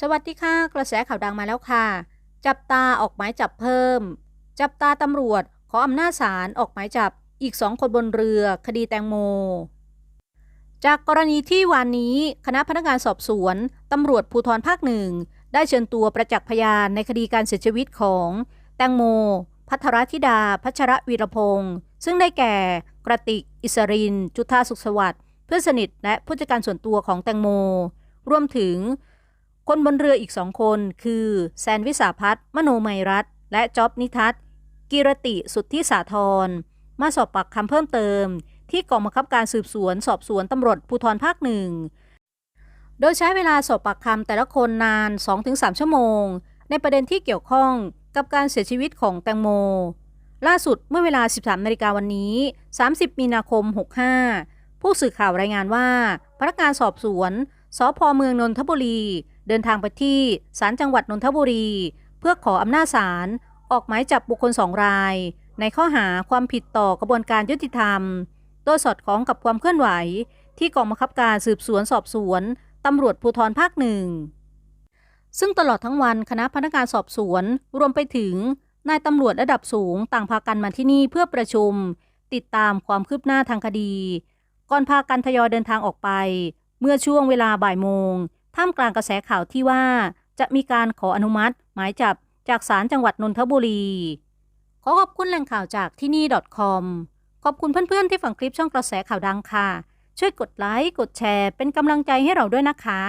สวัสดีค่ะ กระแสข่าวดังมาแล้วค่ะ จับตาออกหมายจับเพิ่ม จับตาตำรวจ ขออำนาจศาลออกหมายจับอีกสองคนบนเรือ คดีแตงโม จากกรณีที่วันนี้คณะพนักงานสอบสวนตำรวจภูธรภาคหนึ่ง ได้เชิญตัวประจักษ์พยานในคดีการเสียชีวิตของ แตงโม พัทรธิดา พัชรวีรพงศ์ซึ่งได้แก่กระติก อิสริน จุธาสุขสวัสดิ์เพื่อนสนิทและผู้จัดการส่วนตัวของแตงโม รวมถึง คนบนเรืออีกสองคนคือแซนวิสาพัฒน์มโนไมรัตและจ๊อบนิทัศกิรติสุทธิสาธรมาสอบปากคำเพิ่มเติม ที่กองบังคับการสืบสวน สอบสวนตำรวจภูธรภาคหนึ่ง โดยใช้เวลาสอบปากคำแต่ละคนนาน 2-3 ชั่วโมง ในประเด็นที่เกี่ยวข้องกับการเสียชีวิตของแตงโม ล่าสุดเมื่อเวลา 13นาฬิกาวันนี้ 30 มีนาคม 65 ผู้สื่อข่าวรายงานว่า พนักงานสอบสวน สพเมืองนนทบุรี เดินทางไปที่ศาลจังหวัดนนทบุรี เพื่อขออำนาจศาลออกหมายจับบุคคลสองราย ในข้อหาความผิดต่อกระบวนการยุติธรรม โดยสอดคล้องกับความเคลื่อนไหว ที่กองบังคับการสืบสวนสอบสวนตำรวจภูธรภาคหนึ่งซึ่งตลอดทั้งวันคณะพนักงานสอบสวนรวมไปถึงนายตำรวจระดับสูงต่างพากันมาที่นี่เพื่อประชุม ติดตามความคืบหน้าทางคดี ก่อนพากันทยอยเดินทางออกไป เมื่อช่วงเวลาบ่ายโมงท่ามกลางกระแสข่าวที่ว่าจะมีการขออนุมัติ หมายจับจากศาลจังหวัดนนทบุรี ขอขอบคุณแหล่งข่าวจากที่นี่ .com ขอบคุณเพื่อนๆที่ฟังคลิปช่องกระแสข่าวดังค่ะ ช่วยกดไลค์ กดแชร์ เป็นกำลังใจให้เราด้วยนะคะ